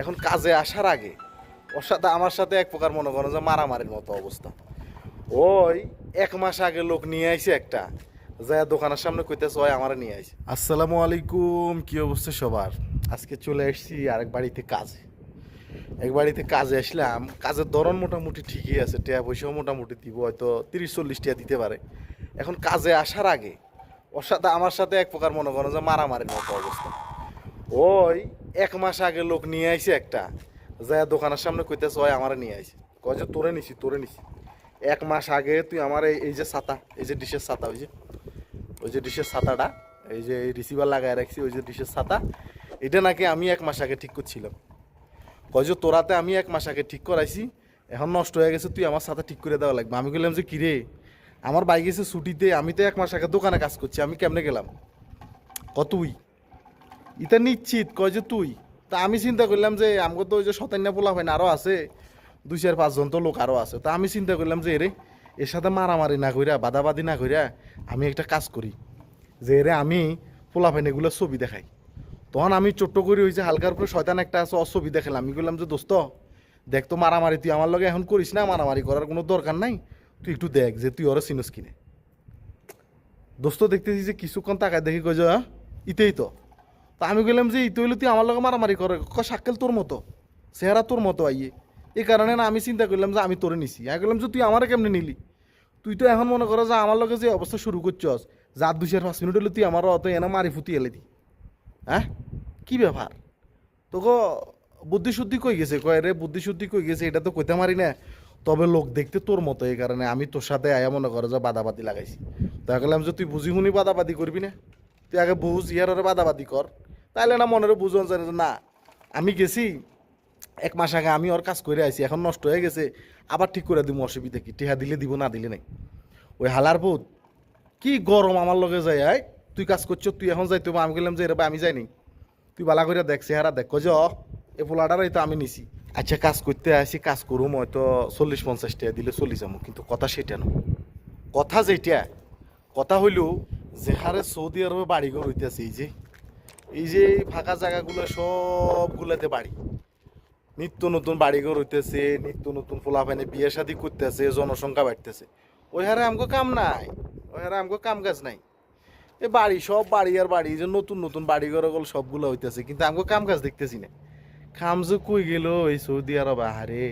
এখন কাজে আসার আগে ওর সাথে, আমার সাথে এক প্রকার মনে করেন যে মারামারির মতো অবস্থা। ওই এক মাস আগে লোক নিয়ে আইছে একটা যায় দোকানের সামনে কইতেছে, ওই আমার নিয়ে আইছে। আসসালামু আলাইকুম, কি অবস্থা সবার? আজকে চলে এসেছি আরেক বাড়িতে কাজে। এক বাড়িতে কাজে আসলাম, কাজের ধরন মোটামুটি ঠিকই আছে, টিয়া পয়সাও মোটামুটি দিব, হয়তো তিরিশ চল্লিশ টিয়া দিতে পারে। এখন কাজে আসার আগে ওর সাথে, আমার সাথে এক প্রকার মনে করেন যে মারামারির মতো অবস্থা। ওই এক মাস আগে লোক নিয়ে আইছে একটা যায় দোকানের সামনে কইতেছে, ওই আমার নিয়ে আইছে। কয় যে, তোরে নিছি তোরে নিছি। এক মাস আগে তুই আমার এই- যে ছাতা, এই যে ডিশের ছাতা, ওই যে ওই যে ডিশের ছাতাটা, এই যে এই রিসিভার লাগায় রাখছি, ওই যে ডিশের ছাতা, এটা নাকি আমি এক মাস আগে ঠিক করছিলাম। কয় যে, তোরাতে আমি এক মাস আগে ঠিক করাইছি, এখন নষ্ট হয়ে গেছে, তুই আমার ছাতা ঠিক করে দেওয়া লাগবে। আমি বললাম যে, কিরে, আমার বাইক গেছে ছুটিতে, আমি তো এক মাস আগে দোকানে কাজ করছি, আমি কেমনে গেলাম? ক তুই? ইটা নিশ্চিত কয় যে তুই? তা আমি চিন্তা করলাম যে আমাকে তো ওই যে শতান্য পোলা হয় না আরও আছে। দুই চার পাঁচজন তো লোক আরও আছে। তা আমি চিন্তা করলাম যে এরে এর সাথে মারামারি না কইরা বাদাবাদি না কইরা আমি একটা কাজ করি। যে এরে আমি পোলা ফাইন এগুলো ছবি দেখাই। তখন আমি ছোট্ট করে যে হালকার উপরে শয়তান একটা আছে ছবি দেখালাম। আমি বললাম যে দোস্ত দেখ তো মারামারি তুই আমার লগে এখন করিস না মারামারি করার কোনো দরকার নাই। তুই একটু দেখ যে তুই ওরা চিনস কিনে। দোস্ত দেখতেছি যে কিছুক্ষণ তাকায় দেখি কই যে "হ্যাঁ, ইতেই তো। তা আমি বললাম যে ইতে হইলে তুই আমার লগে মারামারি করে। সাক্কেল তোর মতো, চেহারা তোর মতো আইয়ে। এই কারণে না, আমি চিন্তা করলাম যে, আমি তোরে নিছি। আমি বললাম যে, তুই আমারে কেমনে নিলি? তুই তো এখন মনে করো যে, আমার লগে যে অবস্থা শুরু করছস, যার দুই চার পাঁচ মিনিট হলে তুই আমার অত এনে মারি ফুটি এলে দি। হ্যাঁ? কি ব্যাপার? তোকে বুদ্ধি শুদ্ধি কই গেছে? কয় রে বুদ্ধি শুদ্ধি কই গেছে? এটা তো কইতে মারি না। তবে লোক দেখতে তোর মতো এই কারণে, আমি তোর সাথে আয়া মনে করো যে, বাদাবাদি লাগাইছি। তা গেলাম যে, তুই বুঝি শুনি বাদাবাদি করবি না? তুই আগে ইয়ার ওরে বাদাবাদি কর। তাইলে না মনের বুঝন জানে না, আমি গেছি, এক মাস আগে আমি ওর কাজ করে আইছি, এখন নষ্ট হয়ে গেছে, আবার ঠিক করে দিব অসুবিধা কি? টিহা দিলে দিব, না দিলে নাই। ওই হালার বোধ কি গরম আমার লগে যায় আয় তুই কাজ করছ, তুই এখন হবে। আমি গেলাম যে, এরা আমি যাইনি। তুই বালা করে দেখ, চেহারা দেখ যে এ পোলাটারই তো আমি নিছি। আচ্ছা কাজ করতে আসি কাজ করুম, হয়তো চল্লিশ পঞ্চাশ টাকা দিলে চল্লি যাব কিন্তু কথা সেটা না। কথা যেটা কথা হইল, যে হারে সৌদি আরবে বাড়িঘর হইতেছে, এই যে এই যে ফাঁকা জায়গাগুলো সবগুলোতে বাড়ি। নিত্য নতুন বাড়িঘর হইতেছে, নিত্য নতুন পোলাপানে বিয়ে শাদি করতেছে, জনসংখ্যা বাড়তেছে। ওই হারে আমগো কাম নাই, ওই হারে আমগো কাম কাজ নাই। এ বাড়ি সব বাড়ি আর বাড়ি যে নতুন নতুন বাড়ি ঘর গল সবগুলো হইতেছে, কিন্তু আমগো কাম কাজ দেখতেছি না। খাম যে কই গেল এই সৌদি আরব? আহারে।